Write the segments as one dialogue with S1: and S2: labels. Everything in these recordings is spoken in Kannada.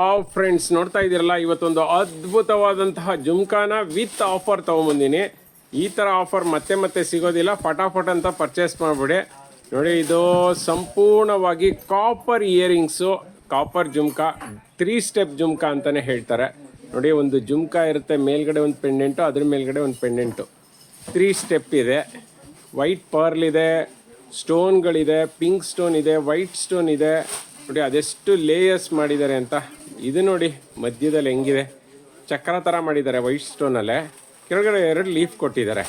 S1: ಹಾವ್ ಫ್ರೆಂಡ್ಸ್, ನೋಡ್ತಾ ಇದ್ದೀರಲ್ಲ, ಇವತ್ತೊಂದು ಅದ್ಭುತವಾದಂತಹ ಜುಮ್ಕಾನ ವಿತ್ ಆಫರ್ ತೊಗೊಂಬಂದಿನಿ. ಈ ಥರ ಆಫರ್ ಮತ್ತೆ ಮತ್ತೆ ಸಿಗೋದಿಲ್ಲ. ಫಟಾಫಟ್ ಅಂತ ಪರ್ಚೇಸ್ ಮಾಡಿಬಿಡಿ. ನೋಡಿ, ಇದು ಸಂಪೂರ್ಣವಾಗಿ copper earrings copper jhumka three step jhumka ಅಂತಲೇ ಹೇಳ್ತಾರೆ. ನೋಡಿ, ಒಂದು ಜುಮ್ಕಾ ಇರುತ್ತೆ, ಮೇಲ್ಗಡೆ ಒಂದು ಪೆಂಡೆಂಟು ಅದ್ರ ಮೇಲ್ಗಡೆ ಒಂದು ಪೆಂಡೆಂಟು ತ್ರೀ ಸ್ಟೆಪ್ ಇದೆ. ವೈಟ್ ಪರ್ಲ್ ಇದೆ ಸ್ಟೋನ್ಗಳಿದೆ ಪಿಂಕ್ ಸ್ಟೋನ್ ಇದೆ ವೈಟ್ ಸ್ಟೋನ್ ಇದೆ. ನೋಡಿ, ಅದೆಷ್ಟು ಲೇಯರ್ಸ್ ಮಾಡಿದ್ದಾರೆ ಅಂತ. ಇದು ನೋಡಿ ಮಧ್ಯದಲ್ಲಿ ಹೆಂಗಿದೆ? ಚಕ್ರ ಥರ ಮಾಡಿದ್ದಾರೆ ವೈಟ್ ಸ್ಟೋನಲ್ಲೇ ಕೆಳಗಡೆ ಎರಡು ಲೀಫ್ ಕೊಟ್ಟಿದ್ದಾರೆ.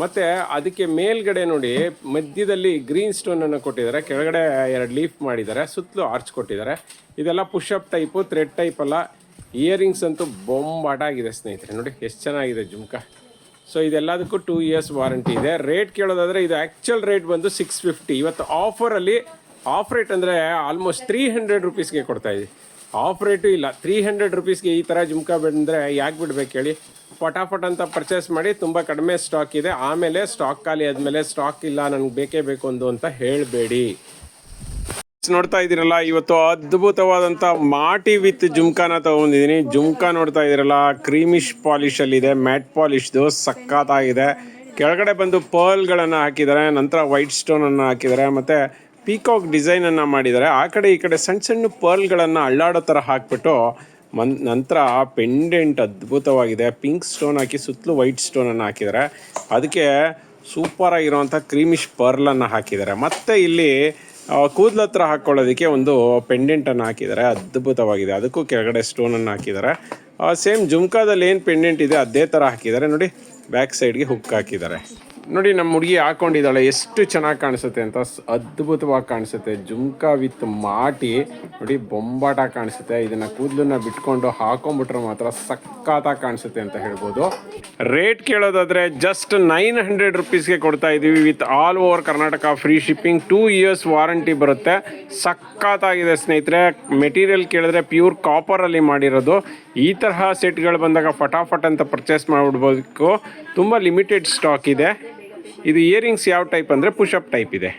S1: ಮತ್ತು ಅದಕ್ಕೆ ಮೇಲ್ಗಡೆ ನೋಡಿ ಮಧ್ಯದಲ್ಲಿ ಗ್ರೀನ್ ಸ್ಟೋನನ್ನು ಕೊಟ್ಟಿದ್ದಾರೆ. ಕೆಳಗಡೆ ಎರಡು ಲೀಫ್ ಮಾಡಿದ್ದಾರೆ. ಸುತ್ತಲೂ ಆರ್ಚ್ ಕೊಟ್ಟಿದ್ದಾರೆ. ಇದೆಲ್ಲ ಪುಷಪ್ ಟೈಪು ಥ್ರೆಡ್ ಟೈಪ್ ಅಲ್ಲ. ಇಯರಿಂಗ್ಸ್ ಅಂತೂ ಬೊಂಬಾಟ ಆಗಿದೆ ಸ್ನೇಹಿತರೆ. ನೋಡಿ ಎಷ್ಟು ಚೆನ್ನಾಗಿದೆ ಜುಮ್ಕಾ. ಸೊ ಇದೆಲ್ಲದಕ್ಕೂ ಟೂ ಇಯರ್ಸ್ ವಾರಂಟಿ ಇದೆ. ರೇಟ್ ಕೇಳೋದಾದ್ರೆ ಇದು ಆ್ಯಕ್ಚುಲ್ ರೇಟ್ ಬಂದು ಸಿಕ್ಸ್ ಫಿಫ್ಟಿ ಇವತ್ತು ಆಫರಲ್ಲಿ ಆಫ್ ರೇಟ್ ಅಂದರೆ ಆಲ್ಮೋಸ್ಟ್ ತ್ರೀ ಹಂಡ್ರೆಡ್ ರುಪೀಸ್ಗೆ ಕೊಡ್ತಾ ಇದ್ದೀವಿ. ಆಫ್ ರೇಟು ಇಲ್ಲ. ತ್ರೀ ಹಂಡ್ರೆಡ್ ರುಪೀಸ್ಗೆ ಈ ಥರ ಜುಮ್ಕಾ ಬಂದರೆ ಯಾಕೆ ಬಿಡ್ಬೇಕು ಹೇಳಿ? ಫಟಾಫಟ್ ಅಂತ ಪರ್ಚೇಸ್ ಮಾಡಿ ತುಂಬ ಕಡಿಮೆ ಸ್ಟಾಕ್ ಇದೆ. ಆಮೇಲೆ ಸ್ಟಾಕ್ ಖಾಲಿ ಆದಮೇಲೆ ಸ್ಟಾಕ್ ಇಲ್ಲ, ನನಗೆ ಬೇಕೇ ಬೇಕು ಒಂದು ಅಂತ ಹೇಳಬೇಡಿ. ನೋಡ್ತಾ ಇದ್ದೀರಲ್ಲ, ಇವತ್ತು ಅದ್ಭುತವಾದಂಥ ಮಾಟಿ ವಿತ್ ಜುಮ್ಕಾನ ತಗೊಂಡಿದ್ದೀನಿ. ಜುಮ್ಕಾ ನೋಡ್ತಾ ಇದ್ದೀರಲ್ಲ ಕ್ರೀಮಿಶ್ ಪಾಲಿಶಲ್ಲಿದೆ ಮ್ಯಾಟ್ ಪಾಲಿಶ್ದು ಸಖತ್ತಾಗಿದೆ. ಕೆಳಗಡೆ ಬಂದು ಪರ್ಲ್ಗಳನ್ನು ಹಾಕಿದ್ದಾರೆ, ನಂತರ ವೈಟ್ ಸ್ಟೋನನ್ನು ಹಾಕಿದ್ದಾರೆ, ಮತ್ತು ಪೀಕಾಕ್ ಡಿಸೈನನ್ನು ಮಾಡಿದ್ದಾರೆ. ಆ ಕಡೆ, ಈ ಕಡೆ ಸಣ್ಣ ಸಣ್ಣ ಪರ್ಲ್ಗಳನ್ನು ಅಳ್ಳಾಡೋ ಥರ ಹಾಕ್ಬಿಟ್ಟು ಮನ್, ನಂತರ ಪೆಂಡೆಂಟ್ ಅದ್ಭುತವಾಗಿದೆ. ಪಿಂಕ್ ಸ್ಟೋನ್ ಹಾಕಿ ಸುತ್ತಲೂ ವೈಟ್ ಸ್ಟೋನನ್ನು ಹಾಕಿದ್ದಾರೆ. ಅದಕ್ಕೆ ಸೂಪರ್ ಆಗಿರುವಂಥ ಕ್ರೀಮಿಶ್ ಪರ್ಲನ್ನು ಹಾಕಿದ್ದಾರೆ. ಮತ್ತೆ ಇಲ್ಲಿ ಕೂದಲ ಹತ್ರ ಹಾಕ್ಕೊಳ್ಳೋದಕ್ಕೆ ಒಂದು ಪೆಂಡೆಂಟನ್ನು ಹಾಕಿದ್ದಾರೆ. ಅದ್ಭುತವಾಗಿದೆ. ಅದಕ್ಕೂ ಕೆಳಗಡೆ ಸ್ಟೋನನ್ನು ಹಾಕಿದ್ದಾರೆ. ಸೇಮ್ ಜುಮ್ಕಾದಲ್ಲಿ ಏನು ಪೆಂಡೆಂಟ್ ಇದೆ, ಅದೇ ಥರ ಹಾಕಿದ್ದಾರೆ. ನೋಡಿ ಬ್ಯಾಕ್ ಸೈಡ್ಗೆ ಹುಕ್ ಹಾಕಿದ್ದಾರೆ. ನೋಡಿ ನಮ್ಮ ಹುಡುಗಿ ಹಾಕೊಂಡಿದ್ದಾಳೆ. ಎಷ್ಟು ಚೆನ್ನಾಗಿ ಕಾಣಿಸುತ್ತೆ ಅಂತ ಅದ್ಭುತವಾಗಿ ಕಾಣಿಸುತ್ತೆ. ಜುಮ್ಕಾ ವಿತ್ ಮಾಟಿ. ನೋಡಿ, ಬೊಂಬಾಟ ಕಾಣಿಸುತ್ತೆ. ಇದನ್ನ ಕೂದಲನ್ನ ಬಿಟ್ಕೊಂಡು ಹಾಕೊಂಡ್ಬಿಟ್ರೆ ಮಾತ್ರ ಸಖತ್ತಾಗಿ ಕಾಣಿಸುತ್ತೆ ಅಂತ ಹೇಳ್ಬೋದು. ರೇಟ್ ಕೇಳೋದಾದ್ರೆ ಜಸ್ಟ್ ನೈನ್ ಹಂಡ್ರೆಡ್ ರುಪೀಸ್ಗೆ ಕೊಡ್ತಾ ಇದೀವಿ with all over Karnataka. Free shipping two years warranty ಬರುತ್ತೆ. ಸಖತ್ತಾಗಿದೆ ಸ್ನೇಹಿತರೆ. ಮೆಟೀರಿಯಲ್ ಕೇಳಿದ್ರೆ ಪ್ಯೂರ್ ಕಾಪರಲ್ಲಿ ಮಾಡಿರೋದು. ಈ ತರಹ ಸೆಟ್ಗಳು ಬಂದಾಗ ಫಟಾಫಟ್ ಅಂತ ಪರ್ಚೇಸ್ ಮಾಡಿಬಿಡ್ಬೇಕು. ತುಂಬ ಲಿಮಿಟೆಡ್ ಸ್ಟಾಕ್ ಇದೆ. ಇದು ಇಯರಿಂಗ್ಸ್ ಯಾವ ಟೈಪ್ ಅಂದರೆ ಪುಷಪ್ ಟೈಪ್ ಇದೆ.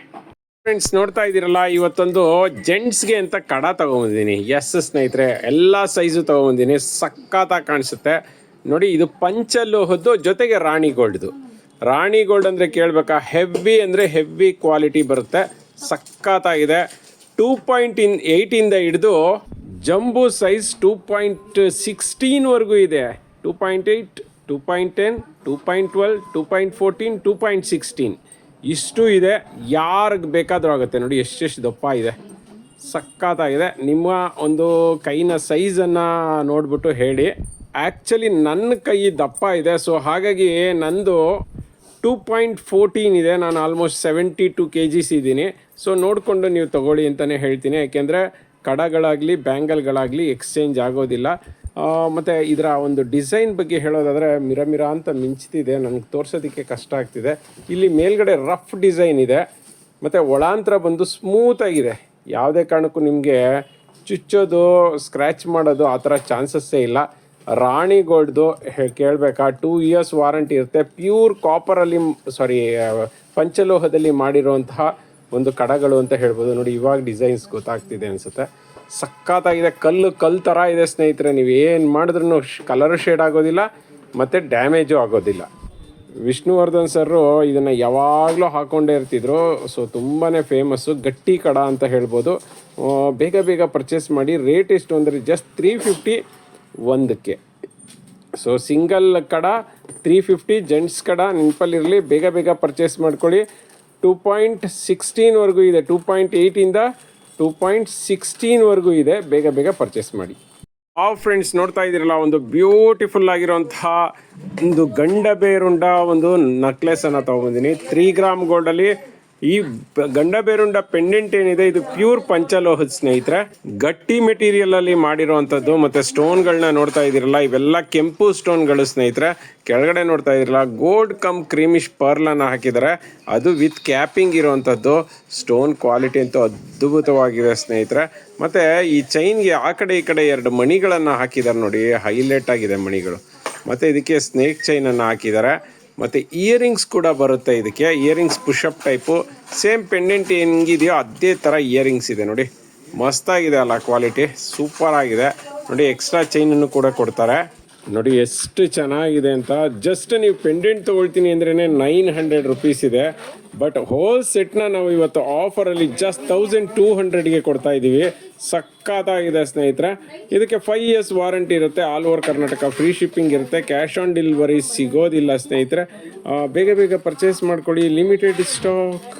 S1: ಫ್ರೆಂಡ್ಸ್ ನೋಡ್ತಾ ಇದ್ದೀರಲ್ಲ, ಇವತ್ತೊಂದು ಜೆಂಟ್ಸ್ಗೆ ಅಂತ ಕಡ ತಗೊಂಬಂದಿದ್ದೀನಿ. ಎಸ್ ಸ್ನೇಹಿತರೆ, ಎಲ್ಲ ಸೈಜು ತೊಗೊಂಬಂದಿನಿ ಸಖತ್ತಾಗಿ ಕಾಣಿಸುತ್ತೆ. ನೋಡಿ, ಇದು ಪಂಚಲೋಹದ್ದು ಜೊತೆಗೆ ರಾಣಿ ಗೋಲ್ಡ್ದು ರಾಣಿ ಗೋಲ್ಡ್ ಅಂದರೆ ಕೇಳಬೇಕಾ? ಹೆವಿ ಅಂದರೆ ಹೆವಿ ಕ್ವಾಲಿಟಿ ಬರುತ್ತೆ. ಸಖತ್ತಾಗಿದೆ. ಟೂ ಪಾಯಿಂಟ್ ಇನ್ ಏಯ್ಟಿಂದ ಹಿಡಿದು ಜಂಬೂ ಸೈಜ್ ಟೂ ಪಾಯಿಂಟ್ ಸಿಕ್ಸ್ಟೀನ್ವರೆಗೂ ಇದೆ. Two point eight two point ten two point twelve two point fourteen two point sixteen ಇಷ್ಟು ಇದೆ. ಯಾರಿಗೆ ಬೇಕಾದರೂ ಆಗುತ್ತೆ. ನೋಡಿ, ಎಷ್ಟೆಷ್ಟು ದಪ್ಪ ಇದೆ. ಸಖತ್ತಾಗಿದೆ. ನಿಮ್ಮ ಒಂದು ಕೈನ ಸೈಜನ್ನು ನೋಡಿಬಿಟ್ಟು ಹೇಳಿ. ಆ್ಯಕ್ಚುಲಿ ನನ್ನ ಕೈ ದಪ್ಪ ಇದೆ. ಸೊ, ಹಾಗಾಗಿ ನಂದು ಟೂ ಪಾಯಿಂಟ್ ಫೋರ್ಟೀನ್ ಇದೆ. ನಾನು almost seventy two K Gs ಇದ್ದೀನಿ. ಸೊ, ನೋಡಿಕೊಂಡು ನೀವು ತಗೊಳ್ಳಿ ಅಂತಲೇ ಹೇಳ್ತೀನಿ. ಯಾಕೆಂದರೆ, ಕಡಗಳಾಗಲಿ ಬ್ಯಾಂಗಲ್ಗಳಾಗಲಿ ಎಕ್ಸ್ಚೇಂಜ್ ಆಗೋದಿಲ್ಲ. ಮತ್ತು ಇದರ ಒಂದು ಡಿಸೈನ್ ಬಗ್ಗೆ ಹೇಳೋದಾದರೆ ಮಿರ ಮಿರ ಅಂತ ಮಿಂಚ್ತಿದೆ. ನನಗೆ ತೋರಿಸೋದಕ್ಕೆ ಕಷ್ಟ ಆಗ್ತಿದೆ. ಇಲ್ಲಿ ಮೇಲ್ಗಡೆ ರಫ್ ಡಿಸೈನ್ ಇದೆ. ಮತ್ತು ಒಳಾಂತರ ಬಂದು ಸ್ಮೂತಾಗಿದೆ ಯಾವುದೇ ಕಾರಣಕ್ಕೂ ನಿಮಗೆ ಚುಚ್ಚೋದು ಸ್ಕ್ರ್ಯಾಚ್ ಮಾಡೋದು ಆ ಥರ ಚಾನ್ಸಸ್ಸೇ ಇಲ್ಲ. ರಾಣಿ ಗೋಲ್ಡ್ದು ಕೇಳಬೇಕಾ? ಟೂ ಇಯರ್ಸ್ ವಾರಂಟಿ ಇರುತ್ತೆ. ಪ್ಯೂರ್ ಕಾಪರಲ್ಲಿ ಸಾರಿ ಪಂಚಲೋಹದಲ್ಲಿ ಮಾಡಿರುವಂತಹ ಒಂದು ಕಡಗಳು ಅಂತ ಹೇಳ್ಬೋದು. ನೋಡಿ, ಇವಾಗ ಡಿಸೈನ್ಸ್ ಗೊತ್ತಾಗ್ತಿದೆ ಅನಿಸುತ್ತೆ. ಸಖತ್ತಾಗಿದೆ, ಕಲ್ಲು ಕಲ್ಲು ಥರ ಇದೆ ಸ್ನೇಹಿತರೆ. ನೀವು ಏನು ಮಾಡಿದ್ರೂ ಕಲರು ಶೇಡ್ ಆಗೋದಿಲ್ಲ, ಮತ್ತು ಡ್ಯಾಮೇಜು ಆಗೋದಿಲ್ಲ. ವಿಷ್ಣುವರ್ಧನ್ ಸರ್ರು ಇದನ್ನು ಯಾವಾಗಲೂ ಹಾಕ್ಕೊಂಡೇ ಇರ್ತಿದ್ರು. ಸೊ ತುಂಬಾ ಫೇಮಸ್ಸು ಗಟ್ಟಿ ಕಡ ಅಂತ ಹೇಳ್ಬೋದು. ಬೇಗ ಬೇಗ ಪರ್ಚೇಸ್ ಮಾಡಿ ರೇಟ್ ಎಷ್ಟು ಅಂದರೆ ಜಸ್ಟ್ ತ್ರೀ ಫಿಫ್ಟಿ ಒಂದಕ್ಕೆ. ಸೊ ಸಿಂಗಲ್ ಕಡ ತ್ರೀ ಫಿಫ್ಟಿ ಜೆಂಟ್ಸ್ ಕಡ ನೆನಪಲ್ಲಿರಲಿ ಬೇಗ ಬೇಗ ಪರ್ಚೇಸ್ ಮಾಡ್ಕೊಳ್ಳಿ. ಟೂ ಪಾಯಿಂಟ್ ಸಿಕ್ಸ್ಟೀನ್ವರೆಗೂ ಇದೆ ಟೂ ಪಾಯಿಂಟ್ ಏಯ್ಟಿಂದ ಟೂ ಪಾಯಿಂಟ್ ಸಿಕ್ಸ್ಟೀನ್ವರೆಗೂ ಇದೆ. ಬೇಗ ಬೇಗ ಪರ್ಚೇಸ್ ಮಾಡಿ. ಆ ಫ್ರೆಂಡ್ಸ್ ನೋಡ್ತಾ ಇದ್ದೀರಲ್ಲ, ಒಂದು ಬ್ಯೂಟಿಫುಲ್ ಆಗಿರುವಂತಹ ಒಂದು ಗಂಡ ಬೇರುಂಡ ಒಂದು ನಕ್ಲೆಸ್ ಅನ್ನ ತಗೊಂಬಂದಿನಿ. ತ್ರೀ ಗ್ರಾಮ್ ಗೋಲ್ಡ್ ಅಲ್ಲಿ ಈ ಗಂಡ ಬೇರುಂಡ ಪೆಂಡೆಂಟ್ ಏನಿದೆ, ಇದು ಪ್ಯೂರ್ ಪಂಚಲೋಹದ ಸ್ನೇಹಿತರೆ. ಗಟ್ಟಿ ಮೆಟೀರಿಯಲ್ ಅಲ್ಲಿ ಮಾಡಿರುವಂತದ್ದು ಮತ್ತೆ ಸ್ಟೋನ್ ಗಳನ್ನ ನೋಡ್ತಾ ಇದ್ದೀರಲ್ಲ, ಇವೆಲ್ಲ ಕೆಂಪು ಸ್ಟೋನ್ಗಳು ಸ್ನೇಹಿತರೆ. ಕೆಳಗಡೆ ನೋಡ್ತಾ ಇದಿರಲ್ಲ ಗೋಲ್ಡ್ ಕಮ್ ಕ್ರೀಮಿಶ್ ಪರ್ಲ್ ಅನ್ನ ಹಾಕಿದ್ದಾರೆ. ಅದು ವಿತ್ ಕ್ಯಾಪಿಂಗ್ ಇರುವಂತದ್ದು ಸ್ಟೋನ್ ಕ್ವಾಲಿಟಿ ಅಂತೂ ಅದ್ಭುತವಾಗಿದೆ ಸ್ನೇಹಿತರೆ. ಮತ್ತೆ ಈ ಚೈನ್ಗೆ ಆ ಕಡೆ ಈ ಕಡೆ ಎರಡು ಮಣಿಗಳನ್ನ ಹಾಕಿದ್ದಾರೆ ನೋಡಿ ಹೈಲೈಟ್ ಆಗಿದೆ ಮಣಿಗಳು. ಮತ್ತೆ ಇದಕ್ಕೆ ಸ್ನೇಕ್ ಚೈನ್ ಅನ್ನ ಹಾಕಿದ್ದಾರೆ. ಮತ್ತು ಇಯರಿಂಗ್ಸ್ ಕೂಡ ಬರುತ್ತೆ ಇದಕ್ಕೆ. Earrings pushup type same pendant ಹೆಂಗಿದೆಯೋ ಅದೇ ಥರ ಇಯರಿಂಗ್ಸ್ ಇದೆ ನೋಡಿ. ಮಸ್ತಾಗಿದೆ ಅಲ್ಲ ಕ್ವಾಲಿಟಿ ಸೂಪರ್ ಆಗಿದೆ. ನೋಡಿ ಎಕ್ಸ್ಟ್ರಾ ಚೈನನ್ನು ಕೂಡ ಕೊಡ್ತಾರೆ. ನೋಡಿ ಎಷ್ಟು ಚೆನ್ನಾಗಿದೆ ಅಂತ. ಜಸ್ಟ್ ನೀವು ಪೆಂಡೆಂಟ್ ತೊಗೊಳ್ತೀನಿ ಅಂದ್ರೇ ನೈನ್ ಹಂಡ್ರೆಡ್ ರುಪೀಸ್ ಇದೆ. ಬಟ್ ಹೋಲ್ ಸೆಟ್ನ ನಾವು ಇವತ್ತು ಆಫರಲ್ಲಿ ಜಸ್ಟ್ ತೌಸಂಡ್ ಟೂ ಹಂಡ್ರೆಡ್ಗೆ ಕೊಡ್ತಾ ಇದ್ದೀವಿ ಸಖತ್ತಾಗಿದೆ ಸ್ನೇಹಿತರೆ. ಇದಕ್ಕೆ ಫೈವ್ ಇಯರ್ಸ್ ವಾರಂಟಿ ಇರುತ್ತೆ. All over Karnataka free shipping ಇರುತ್ತೆ. ಕ್ಯಾಶ್ ಆನ್ ಡೆಲಿವರಿ ಸಿಗೋದಿಲ್ಲ ಸ್ನೇಹಿತರೆ. ಬೇಗ ಬೇಗ ಪರ್ಚೇಸ್ ಮಾಡ್ಕೊಳ್ಳಿ. ಲಿಮಿಟೆಡ್ ಸ್ಟಾಕ್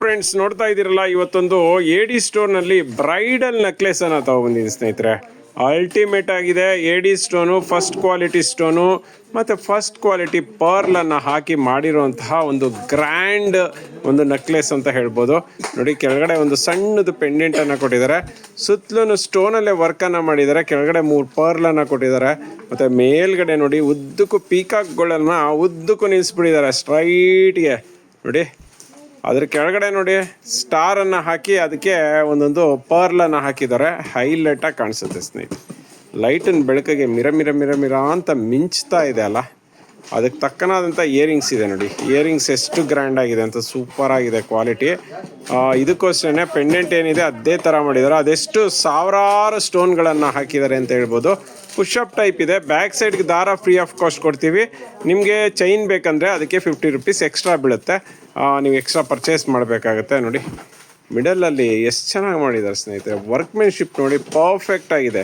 S1: ಫ್ರೆಂಡ್ಸ್ ನೋಡ್ತಾ ಇದ್ದೀರಲ್ಲ, ಇವತ್ತೊಂದು ಎಡಿ ಸ್ಟೋರ್ನಲ್ಲಿ ಬ್ರೈಡಲ್ ನೆಕ್ಲೆಸ್ ಅನ್ನ ತಗೊಬಂದಿದ್ದೀನಿ ಸ್ನೇಹಿತರೆ. ಅಲ್ಟಿಮೇಟ್ ಆಗಿದೆ. A D stone first quality stone ಮತ್ತು ಫಸ್ಟ್ ಕ್ವಾಲಿಟಿ ಪರ್ಲನ್ನು ಹಾಕಿ ಮಾಡಿರುವಂತಹ ಒಂದು ಗ್ರ್ಯಾಂಡ್ ಒಂದು ನೆಕ್ಲೆಸ್ ಅಂತ ಹೇಳ್ಬೋದು. ನೋಡಿ, ಕೆಳಗಡೆ ಒಂದು ಸಣ್ಣದು ಪೆಂಡೆಂಟನ್ನು ಕೊಟ್ಟಿದ್ದಾರೆ. ಸುತ್ತಲೂ ಸ್ಟೋನಲ್ಲೇ ವರ್ಕನ್ನು ಮಾಡಿದ್ದಾರೆ. ಕೆಳಗಡೆ ಮೂರು ಪರ್ಲನ್ನು ಕೊಟ್ಟಿದ್ದಾರೆ. ಮತ್ತು ಮೇಲ್ಗಡೆ ನೋಡಿ, ಉದ್ದಕ್ಕೂ ಪೀಕಾಕ್ಗಳನ್ನು ಉದ್ದಕ್ಕೂ ನಿಲ್ಲಿಸ್ಬಿಟ್ಟಿದ್ದಾರೆ ಸ್ಟ್ರೈಟ್ಗೆ ನೋಡಿ. ಅದ್ರ ಕೆಳಗಡೆ ನೋಡಿ ಸ್ಟಾರನ್ನು ಹಾಕಿ ಅದಕ್ಕೆ ಒಂದೊಂದು ಪರ್ಲನ್ನು ಹಾಕಿದ್ದಾರೆ. ಹೈಲೈಟಾಗಿ ಕಾಣಿಸುತ್ತೆ ಸ್ನೇಹಿತರೆ. ಲೈಟಿನ ಬೆಳಕಿಗೆ ಮಿರ ಮಿರ ಮಿರ ಮಿರ ಅಂತ ಮಿಂಚ್ತಾ ಇದೆ ಅಲ್ಲ? ಅದಕ್ಕೆ ತಕ್ಕನಾದಂಥ ಇಯರಿಂಗ್ಸ್ ಇದೆ ನೋಡಿ. ಇಯರಿಂಗ್ಸ್ ಎಷ್ಟು ಗ್ರ್ಯಾಂಡ್ ಆಗಿದೆ ಅಂತ ಸೂಪರ್ ಆಗಿದೆ ಕ್ವಾಲಿಟಿ ಇದಕ್ಕೋಸ್ಕರನೇ ಪೆಂಡೆಂಟ್ ಏನಿದೆ ಅದೇ ಥರ ಮಾಡಿದ್ದಾರೆ. ಅದೆಷ್ಟು ಸಾವಿರಾರು ಸ್ಟೋನ್ಗಳನ್ನು ಹಾಕಿದ್ದಾರೆ ಅಂತ ಹೇಳ್ಬೋದು. ಅಪ್ ಟೈಪ್ ಇದೆ. ಬ್ಯಾಕ್ ಸೈಡ್ಗೆ ದಾರ ಫ್ರೀ ಆಫ್ ಕಾಸ್ಟ್ ಕೊಡ್ತೀವಿ. ನಿಮಗೆ ಚೈನ್ ಬೇಕಂದರೆ ಅದಕ್ಕೆ ಫಿಫ್ಟಿ ರುಪೀಸ್ ಎಕ್ಸ್ಟ್ರಾ ಬೀಳುತ್ತೆ. ನೀವು ಎಕ್ಸ್ಟ್ರಾ ಪರ್ಚೇಸ್ ಮಾಡಬೇಕಾಗುತ್ತೆ, ನೋಡಿ. ಮಿಡಲಲ್ಲಿ ಎಷ್ಟು ಚೆನ್ನಾಗಿ ಮಾಡಿದ್ದಾರೆ ಸ್ನೇಹಿತರೆ. ವರ್ಕ್ಮೆನ್ಶಿಪ್ ನೋಡಿ ಪರ್ಫೆಕ್ಟ್ ಆಗಿದೆ.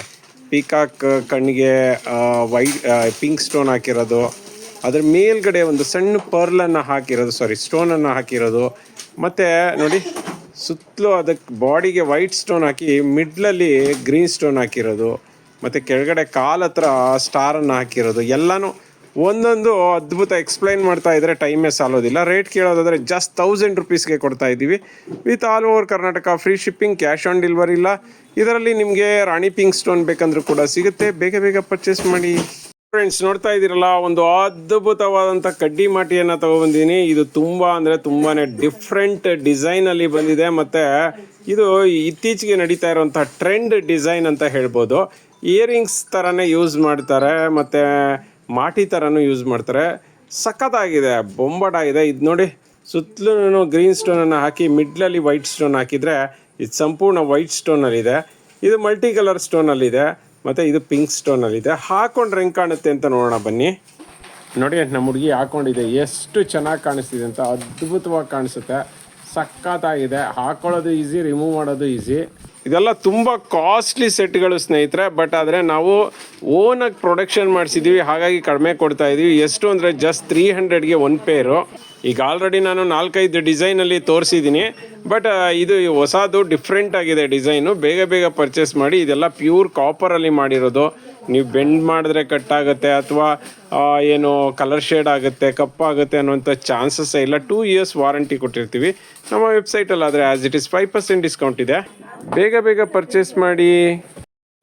S1: ಪೀಕಾಕ್ ಕಣ್ಣಿಗೆ ವೈಟ್ ಪಿಂಕ್ ಸ್ಟೋನ್ ಹಾಕಿರೋದು. ಅದ್ರ ಮೇಲ್ಗಡೆ ಒಂದು ಸಣ್ಣ ಪರ್ಲನ್ನು ಹಾಕಿರೋದು ಸಾರಿ ಸ್ಟೋನನ್ನು ಹಾಕಿರೋದು. ಮತ್ತು ನೋಡಿ, ಸುತ್ತಲೂ ಅದಕ್ಕೆ ಬಾಡಿಗೆ ವೈಟ್ ಸ್ಟೋನ್ ಹಾಕಿ ಮಿಡ್ಲಲ್ಲಿ ಗ್ರೀನ್ ಸ್ಟೋನ್ ಹಾಕಿರೋದು. ಮತ್ತು ಕೆಳಗಡೆ ಕಾಲ್ ಹತ್ರ ಸ್ಟಾರನ್ನು ಹಾಕಿರೋದು. ಎಲ್ಲನೂ ಒಂದೊಂದು ಅದ್ಭುತ ಎಕ್ಸ್ಪ್ಲೈನ್ ಮಾಡ್ತಾ ಇದ್ರೆ ಟೈಮೇ ಸಾಲೋದಿಲ್ಲ. ರೇಟ್ ಕೇಳೋದಾದ್ರೆ ಜಸ್ಟ್ ತೌಸಂಡ್ ರುಪೀಸ್ಗೆ ಕೊಡ್ತಾ ಇದ್ದೀವಿ. With all over Karnataka free shipping cash on delivery ಇಲ್ಲ. ಇದರಲ್ಲಿ ನಿಮಗೆ ರಾಣಿ ಪಿಂಕ್ ಸ್ಟೋನ್ ಬೇಕಂದ್ರೂ ಕೂಡ ಸಿಗುತ್ತೆ. ಬೇಗ ಬೇಗ ಪರ್ಚೇಸ್ ಮಾಡಿ. ಫ್ರೆಂಡ್ಸ್ ನೋಡ್ತಾ ಇದ್ದೀರಲ್ಲ, ಒಂದು ಅದ್ಭುತವಾದಂಥ ಕಡ್ಡಿ ಮಾಟಿಯನ್ನು ತಗೊಬಂದಿದ್ದೀನಿ. ಇದು ತುಂಬ ಅಂದರೆ ತುಂಬಾ ಡಿಫ್ರೆಂಟ್ ಡಿಸೈನಲ್ಲಿ ಬಂದಿದೆ. ಮತ್ತು ಇದು ಇತ್ತೀಚೆಗೆ ನಡೀತಾ ಇರುವಂಥ ಟ್ರೆಂಡ್ ಡಿಸೈನ್ ಅಂತ ಹೇಳ್ಬೋದು. ಇಯರಿಂಗ್ಸ್ ಥರನೇ ಯೂಸ್ ಮಾಡ್ತಾರೆ. ಮತ್ತು ಮಾಟಿ ಥರನೂ ಯೂಸ್ ಮಾಡ್ತಾರೆ. ಸಖತ್ತಾಗಿದೆ, ಬೊಂಬಾಟಾಗಿದೆ. ಇದು ನೋಡಿ, ಸುತ್ತಲೂ ಗ್ರೀನ್ ಸ್ಟೋನನ್ನು ಹಾಕಿ ಮಿಡ್ಲಲ್ಲಿ ವೈಟ್ ಸ್ಟೋನ್ ಹಾಕಿದರೆ, ಇದು ಸಂಪೂರ್ಣ ವೈಟ್ ಸ್ಟೋನಲ್ಲಿದೆ ಇದು ಮಲ್ಟಿ ಕಲರ್ ಸ್ಟೋನಲ್ಲಿದೆ ಮತ್ತು ಇದು ಪಿಂಕ್ ಸ್ಟೋನಲ್ಲಿದೆ ಹಾಕೊಂಡ್ರೆ ಹೆಂಗೆ ಕಾಣುತ್ತೆ ಅಂತ ನೋಡೋಣ, ಬನ್ನಿ. ನೋಡಿ, ನಮ್ಮ ಹುಡುಗಿ ಹಾಕೊಂಡಿದೆ. ಎಷ್ಟು ಚೆನ್ನಾಗಿ ಕಾಣಿಸ್ತಿದೆ ಅಂತ ಅದ್ಭುತವಾಗಿ ಕಾಣಿಸುತ್ತೆ. ಸಖತ್ತಾಗಿದೆ. ಹಾಕೊಳ್ಳೋದು ಈಸಿ ರಿಮೂವ್ ಮಾಡೋದು ಈಸಿ ಇದೆಲ್ಲ ತುಂಬ ಕಾಸ್ಟ್ಲಿ ಸೆಟ್ಗಳು ಸ್ನೇಹಿತರೆ ಬಟ್ ಆದರೆ ನಾವು ಓನಾಗಿ ಪ್ರೊಡಕ್ಷನ್ ಮಾಡಿಸಿದ್ದೀವಿ ಹಾಗಾಗಿ ಕಡಿಮೆ ಕೊಡ್ತಾ ಇದ್ದೀವಿ ಎಷ್ಟು ಅಂದರೆ ಜಸ್ಟ್ ತ್ರೀ ಹಂಡ್ರೆಡ್ಗೆ ಒನ್ ಪೇರು ಈಗ ಆಲ್ರೆಡಿ ನಾನು ನಾಲ್ಕೈದು ಡಿಸೈನಲ್ಲಿ ತೋರಿಸಿದ್ದೀನಿ ಬಟ್ ಇದು ಹೊಸದು ಡಿಫ್ರೆಂಟ್ ಆಗಿದೆ ಡಿಸೈನು ಬೇಗ ಬೇಗ ಪರ್ಚೇಸ್ ಮಾಡಿ, ಇದೆಲ್ಲ ಪ್ಯೂರ್ ಕಾಪರಲ್ಲಿ ಮಾಡಿರೋದು. ನೀವು ಬೆಂಡ್ ಮಾಡಿದ್ರೆ ಕಟ್ ಆಗುತ್ತೆ ಅಥವಾ ಏನು ಕಲರ್ ಶೇಡ್ ಆಗುತ್ತೆ ಕಪ್ಪಾಗುತ್ತೆ ಅನ್ನೋಂಥ ಚಾನ್ಸಸ್ ಇಲ್ಲ. ಟೂ ಇಯರ್ಸ್ ವಾರಂಟಿ ಕೊಟ್ಟಿರ್ತೀವಿ. ನಮ್ಮ ವೆಬ್ಸೈಟಲ್ಲಿ ಆದರೆ as it is five percent discount ಇದೆ. ಬೇಗ ಬೇಗ ಪರ್ಚೇಸ್ ಮಾಡಿ.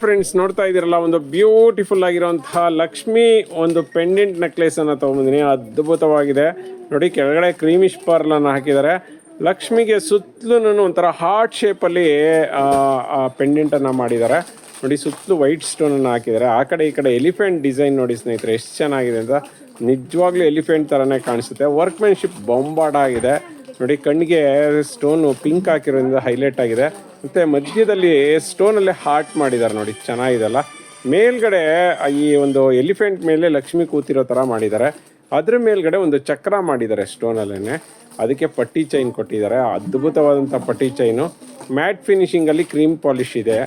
S1: ಫ್ರೆಂಡ್ಸ್ ನೋಡ್ತಾ ಇದ್ದೀರಲ್ಲ, ಒಂದು ಬ್ಯೂಟಿಫುಲ್ ಆಗಿರುವಂತಹ ಲಕ್ಷ್ಮಿ ಒಂದು ಪೆಂಡೆಂಟ್ ನೆಕ್ಲೆಸ್ ತೊಗೊಂಬಂದಿನಿ ತಗೊಂಬಂದಿನಿ. ಅದ್ಭುತವಾಗಿದೆ. ನೋಡಿ, ಕೆಳಗಡೆ ಕ್ರೀಮಿಶ್ ಪರ್ಲನ್ನು ಹಾಕಿದ್ದಾರೆ. ಲಕ್ಷ್ಮಿಗೆ ಸುತ್ತಲೂ ಒಂಥರ ಹಾರ್ಟ್ ಶೇಪಲ್ಲಿ ಪೆಂಡೆಂಟನ್ನು ಮಾಡಿದ್ದಾರೆ. ನೋಡಿ, ಸುತ್ತಲೂ ವೈಟ್ ಸ್ಟೋನನ್ನು ಹಾಕಿದ್ದಾರೆ. ಆ ಕಡೆ ಈ ಕಡೆ ಎಲಿಫೆಂಟ್ ಡಿಸೈನ್ ನೋಡಿ ಸ್ನೇಹಿತರೆ, ಎಷ್ಟು ಚೆನ್ನಾಗಿದೆ ಅಂತ ನಿಜವಾಗ್ಲೂ ಎಲಿಫೆಂಟ್ ಥರನೇ ಕಾಣಿಸುತ್ತೆ. ವರ್ಕ್ಮೆನ್ಶಿಪ್ ಬೊಂಬಾಡ ಆಗಿದೆ. ನೋಡಿ, ಕಣ್ಣಿಗೆ ಸ್ಟೋನು ಪಿಂಕ್ ಹಾಕಿರೋದ್ರಿಂದ ಹೈಲೈಟ್ ಆಗಿದೆ. ಮತ್ತು ಮಧ್ಯದಲ್ಲಿ ಸ್ಟೋನಲ್ಲೇ ಹಾರ್ಟ್ ಮಾಡಿದ್ದಾರೆ ನೋಡಿ ಚೆನ್ನಾಗಿದೆಲ್ಲ ಮೇಲ್ಗಡೆ ಈ ಒಂದು ಎಲಿಫೆಂಟ್ ಮೇಲೆ ಲಕ್ಷ್ಮಿ ಕೂತಿರೋ ಥರ ಮಾಡಿದ್ದಾರೆ. ಅದ್ರ ಮೇಲ್ಗಡೆ ಒಂದು ಚಕ್ರ ಮಾಡಿದ್ದಾರೆ ಸ್ಟೋನಲ್ಲೇ ಅದಕ್ಕೆ ಪಟ್ಟಿ ಚೈನ್ ಕೊಟ್ಟಿದ್ದಾರೆ. ಅದ್ಭುತವಾದಂಥ ಪಟ್ಟಿ ಚೈನು ಮ್ಯಾಟ್ ಫಿನಿಶಿಂಗಲ್ಲಿ ಕ್ರೀಮ್ ಪಾಲಿಶ್ ಇದೆ.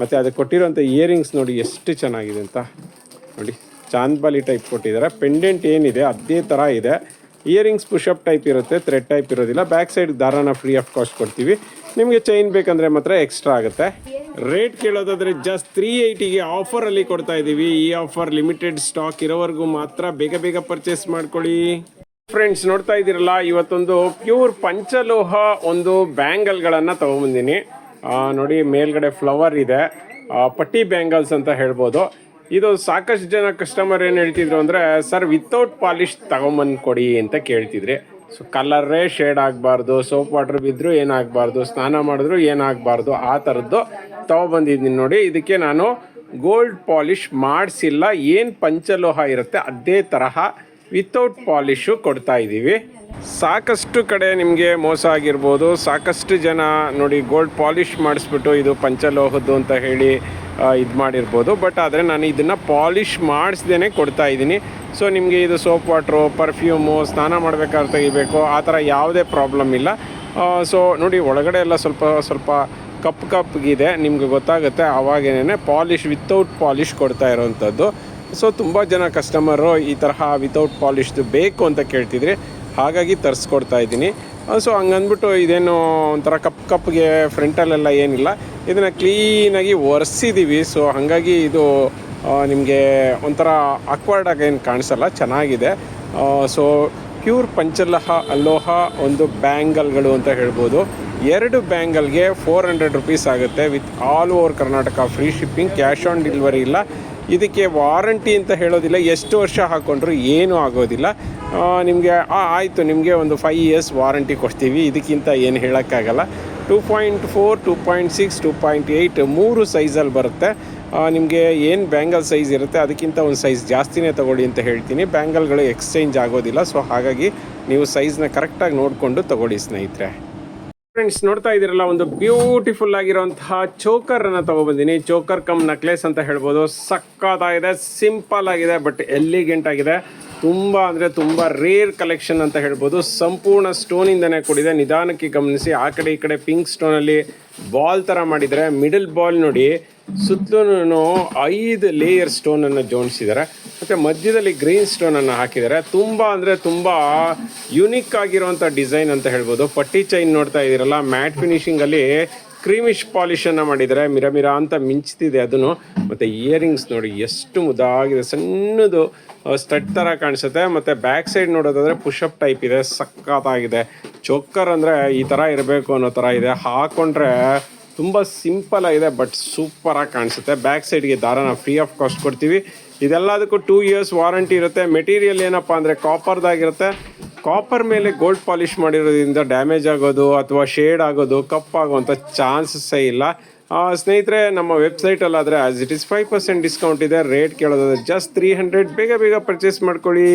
S1: ಮತ್ತು ಅದಕ್ಕೆ ಕೊಟ್ಟಿರೋಂಥ ಇಯರಿಂಗ್ಸ್ ನೋಡಿ ಎಷ್ಟು ಚೆನ್ನಾಗಿದೆ ಅಂತ. ನೋಡಿ ಚಾಂದ್ಬಾಲಿ ಟೈಪ್ ಕೊಟ್ಟಿದ್ದಾರೆ. ಪೆಂಡೆಂಟ್ ಏನಿದೆ, ಅದೇ ಥರ ಇದೆ. ಇಯರಿಂಗ್ಸ್ ಪುಷಪ್ ಟೈಪ್ ಇರುತ್ತೆ ಥ್ರೆಡ್ ಟೈಪ್ ಇರೋದಿಲ್ಲ. ಬ್ಯಾಕ್ ಸೈಡ್ ದಾರಾನ ಫ್ರೀ ಆಫ್ ಕಾಸ್ಟ್ ಕೊಡ್ತೀವಿ. ನಿಮಗೆ ಚೈನ್ ಬೇಕಂದರೆ ಮಾತ್ರ ಎಕ್ಸ್ಟ್ರಾ ಆಗುತ್ತೆ. ರೇಟ್ ಕೇಳೋದಾದರೆ ಜಸ್ಟ್ ತ್ರೀ ಏಯ್ಟಿಗೆ ಆಫರಲ್ಲಿ ಕೊಡ್ತಾ ಇದ್ದೀವಿ. ಈ ಆಫರ್ ಲಿಮಿಟೆಡ್ ಸ್ಟಾಕ್ ಇರೋವರೆಗೂ ಮಾತ್ರ ಬೇಗ ಬೇಗ ಪರ್ಚೇಸ್ ಮಾಡ್ಕೊಳ್ಳಿ. ಫ್ರೆಂಡ್ಸ್ ನೋಡ್ತಾ ಇದ್ದೀರಲ್ಲ, ಇವತ್ತೊಂದು ಪ್ಯೂರ್ ಪಂಚಲೋಹ ಒಂದು ಬ್ಯಾಂಗಲ್ಗಳನ್ನು ತೊಗೊಂಬಂದಿನಿ. ನೋಡಿ, ಮೇಲ್ಗಡೆ ಫ್ಲವರ್ ಇದೆ. ಪಟ್ಟಿ ಬ್ಯಾಂಗಲ್ಸ್ ಅಂತ ಹೇಳ್ಬೋದು. ಇದು ಸಾಕಷ್ಟು ಜನ ಕಸ್ಟಮರ್ ಏನು ಹೇಳ್ತಿದ್ರು ಅಂದರೆ ಸರ್ ವಿತೌಟ್ ಪಾಲಿಶ್ ತಗೊಂಬಂದು ಕೊಡಿ ಅಂತ ಕೇಳ್ತಿದ್ರಿ. ಸೊ ಕಲರೇ ಶೇಡ್ ಆಗಬಾರ್ದು ಸೋಪ್ ವಾಟರ್ ಬಿದ್ದರೂ ಏನಾಗಬಾರ್ದು, ಸ್ನಾನ ಮಾಡಿದ್ರು ಏನಾಗಬಾರ್ದು, ಆ ಥರದ್ದು ತಗೊಬಂದಿದ್ದೀನಿ ನೋಡಿ. ಇದಕ್ಕೆ ನಾನು ಗೋಲ್ಡ್ ಪಾಲಿಶ್ ಮಾಡಿಸಿಲ್ಲ, ಏನು ಪಂಚಲೋಹ ಇರುತ್ತೆ, ಅದೇ ತರಹ ವಿತೌಟ್ ಪಾಲಿಶು ಕೊಡ್ತಾ ಇದ್ದೀವಿ ಸಾಕಷ್ಟು ಕಡೆ ನಿಮಗೆ ಮೋಸ ಆಗಿರ್ಬೋದು. ಸಾಕಷ್ಟು ಜನ ನೋಡಿ ಗೋಲ್ಡ್ ಪಾಲಿಶ್ ಮಾಡಿಸ್ಬಿಟ್ಟು ಇದು ಪಂಚಲೋಹದ್ದು ಅಂತ ಹೇಳಿ ಇದು ಮಾಡಿರ್ಬೋದು. ಬಟ್ ಆದರೆ ನಾನು ಇದನ್ನು ಪಾಲಿಶ್ ಮಾಡಿಸ್ದೇ ಕೊಡ್ತಾ ಇದ್ದೀನಿ ಸೊ ನಿಮಗೆ ಇದು ಸೋಪ್ ವಾಟ್ರು ಪರ್ಫ್ಯೂಮು ಸ್ನಾನ ಮಾಡಬೇಕಾದ್ರೆ ತೆಗಿಬೇಕು. ಆ ಥರ ಯಾವುದೇ ಪ್ರಾಬ್ಲಮ್ ಇಲ್ಲ. ಸೊ ನೋಡಿ ಒಳಗಡೆ ಎಲ್ಲ ಸ್ವಲ್ಪ ಸ್ವಲ್ಪ ಕಪ್ ಕಪ್ಗಿದೆ. ನಿಮಗೆ ಗೊತ್ತಾಗುತ್ತೆ. ಆವಾಗೇನೆ ಪಾಲಿಶ್ ವಿತೌಟ್ ಪಾಲಿಶ್ ಕೊಡ್ತಾ ಇರೋವಂಥದ್ದು ಸೊ ತುಂಬ ಜನ ಕಸ್ಟಮರು ಈ ತರಹ ವಿತೌಟ್ ಪಾಲಿಶ್ದು ಬೇಕು ಅಂತ ಕೇಳ್ತಿದ್ರಿ, ಹಾಗಾಗಿ ತರಿಸ್ಕೊಡ್ತಾ ಇದ್ದೀನಿ. ಸೊ ಹಂಗಂದ್ಬಿಟ್ಟು ಇದೇನು ಒಂಥರ ಕಪ್ ಕಪ್ಗೆ ಫ್ರಂಟಲ್ಲೆಲ್ಲ ಏನಿಲ್ಲ. ಇದನ್ನು ಕ್ಲೀನಾಗಿ ಒರೆಸಿದ್ದೀವಿ ಸೊ ಹಾಗಾಗಿ ಇದು ನಿಮಗೆ ಒಂಥರ ಅಕ್ವರ್ಡಾಗಿ ಏನು ಕಾಣಿಸಲ್ಲ, ಚೆನ್ನಾಗಿದೆ. ಸೊ ಪ್ಯೂರ್ ಪಂಚಲಹ, ಅಲೋಹ ಒಂದು ಬ್ಯಾಂಗಲ್ಗಳು ಅಂತ ಹೇಳ್ಬೋದು. ಎರಡು ಬ್ಯಾಂಗಲ್ಗೆ ಫೋರ್ ಹಂಡ್ರೆಡ್ ರುಪೀಸ್ ಆಗುತ್ತೆ with all over Karnataka free shipping cash on delivery ಇಲ್ಲ. ಇದಕ್ಕೆ ವಾರಂಟಿ ಅಂತ ಹೇಳೋದಿಲ್ಲ. ಎಷ್ಟು ವರ್ಷ ಹಾಕ್ಕೊಂಡ್ರು ಏನೂ ಆಗೋದಿಲ್ಲ. ನಿಮಗೆ ಆಯಿತು, ನಿಮಗೆ ಒಂದು ಫೈವ್ ಇಯರ್ಸ್ ವಾರಂಟಿ ಕೊಡ್ತೀವಿ. ಇದಕ್ಕಿಂತ ಏನು ಹೇಳೋಕ್ಕಾಗಲ್ಲ. Two point four two point six two point eight ಮೂರು ಸೈಜಲ್ಲಿ ಬರುತ್ತೆ. ನಿಮಗೆ ಏನು ಬ್ಯಾಂಗಲ್ ಸೈಜ್ ಇರುತ್ತೆ ಅದಕ್ಕಿಂತ ಒಂದು ಸೈಜ್ ಜಾಸ್ತಿನೇ ತೊಗೊಳ್ಳಿ ಅಂತ ಹೇಳ್ತೀನಿ. ಬ್ಯಾಂಗಲ್ಗಳು ಎಕ್ಸ್ಚೇಂಜ್ ಆಗೋದಿಲ್ಲ. ಸೊ ಹಾಗಾಗಿ ನೀವು ಸೈಜ್ನ ಕರೆಕ್ಟಾಗಿ ನೋಡಿಕೊಂಡು ತೊಗೊಳ್ಳಿ ಸ್ನೇಹಿತರೆ. ಫ್ರೆಂಡ್ಸ್ ನೋಡ್ತಾ ಇದ್ದೀರಲ್ಲ, ಒಂದು ಬ್ಯೂಟಿಫುಲ್ ಆಗಿರುವಂತಹ ಚೋಕರ್ ಅನ್ನ ತಗೋಬಂದಿನಿ. ಚೋಕರ್ ಕಮ್ ನಕ್ಲೆಸ್ ಅಂತ ಹೇಳ್ಬೋದು. ಸಕ್ಕತ್ತಾಗಿದೆ ಸಿಂಪಲ್ ಆಗಿದೆ ಬಟ್ ಎಲಿಗೆಂಟ್ ಆಗಿದೆ. ತುಂಬ ಅಂದರೆ ತುಂಬ ರೇರ್ ಕಲೆಕ್ಷನ್ ಅಂತ ಹೇಳ್ಬೋದು. ಸಂಪೂರ್ಣ ಸ್ಟೋನಿಂದನೇ ಕೂಡಿದೆ. ನಿಧಾನಕ್ಕೆ ಗಮನಿಸಿ, ಆ ಕಡೆ ಈ ಕಡೆ ಪಿಂಕ್ ಸ್ಟೋನಲ್ಲಿ ಬಾಲ್ ಥರ ಮಾಡಿದರೆ ಮಿಡಲ್ ಬಾಲ್ ನೋಡಿ ಸುತ್ತಲೂ ಐದು ಲೇಯರ್ ಸ್ಟೋನನ್ನು ಜೋಡಿಸಿದ್ದಾರೆ. ಮತ್ತು ಮಧ್ಯದಲ್ಲಿ ಗ್ರೀನ್ ಸ್ಟೋನನ್ನು ಹಾಕಿದ್ದಾರೆ. ತುಂಬ ಅಂದರೆ ತುಂಬ ಯುನಿಕ್ ಆಗಿರುವಂಥ ಡಿಸೈನ್ ಅಂತ ಹೇಳ್ಬೋದು. ಪಟ್ಟಿ ಚೈನ್ ನೋಡ್ತಾ ಇದ್ದೀರಲ್ಲ ಮ್ಯಾಟ್ ಫಿನಿಶಿಂಗಲ್ಲಿ ಕ್ರೀಮಿಶ್ ಪಾಲಿಶನ್ನು ಮಾಡಿದ್ದಾರೆ. ಮಿರ ಮಿರ ಅಂತ ಮಿಂಚ್ತಿದೆ ಅದನ್ನು. ಮತ್ತು ಇಯರಿಂಗ್ಸ್ ನೋಡಿ ಎಷ್ಟು ಮುದ್ದಾಗಿದೆ. ಸಣ್ಣದು ಸ್ಟಡ್ ಥರ ಕಾಣಿಸುತ್ತೆ. ಮತ್ತು ಬ್ಯಾಕ್ ಸೈಡ್ ನೋಡೋದಾದರೆ ಪುಷಪ್ ಟೈಪ್ ಇದೆ. ಸಖತ್ತಾಗಿದೆ. ಚೋಕರ್ ಅಂದರೆ ಈ ಥರ ಇರಬೇಕು ಅನ್ನೋ ಥರ ಇದೆ. ಹಾಕೊಂಡ್ರೆ ತುಂಬ ಸಿಂಪಲ್ ಆಗಿದೆ, ಬಟ್ ಸೂಪರಾಗಿ ಕಾಣಿಸುತ್ತೆ. ಬ್ಯಾಕ್ ಸೈಡ್ಗೆ ದಾರನ ಫ್ರೀ ಆಫ್ ಕಾಸ್ಟ್ ಕೊಡ್ತೀವಿ. ಇದೆಲ್ಲದಕ್ಕೂ ಟೂ ಇಯರ್ಸ್ ವಾರಂಟಿ ಇರುತ್ತೆ. ಮೆಟೀರಿಯಲ್ ಏನಪ್ಪ ಅಂದರೆ ಕಾಪರ್ದಾಗಿರುತ್ತೆ ಕಾಪರ್ ಮೇಲೆ ಗೋಲ್ಡ್ ಪಾಲಿಶ್ ಮಾಡಿರೋದ್ರಿಂದ ಡ್ಯಾಮೇಜ್ ಆಗೋದು ಅಥವಾ ಶೇಡ್ ಆಗೋದು ಕಪ್ ಆಗೋವಂಥ ಚಾನ್ಸಸ್ಸೇ ಇಲ್ಲ. ಸ್ನೇಹಿತರೆ, ನಮ್ಮ ವೆಬ್ಸೈಟಲ್ಲಾದರೆ as it is five percent discount ಇದೆ. ರೇಟ್ ಕೇಳೋದಾದ್ರೆ ಜಸ್ಟ್ ತ್ರೀ ಹಂಡ್ರೆಡ್ ಬೇಗ ಬೇಗ ಪರ್ಚೇಸ್ ಮಾಡ್ಕೊಳ್ಳಿ.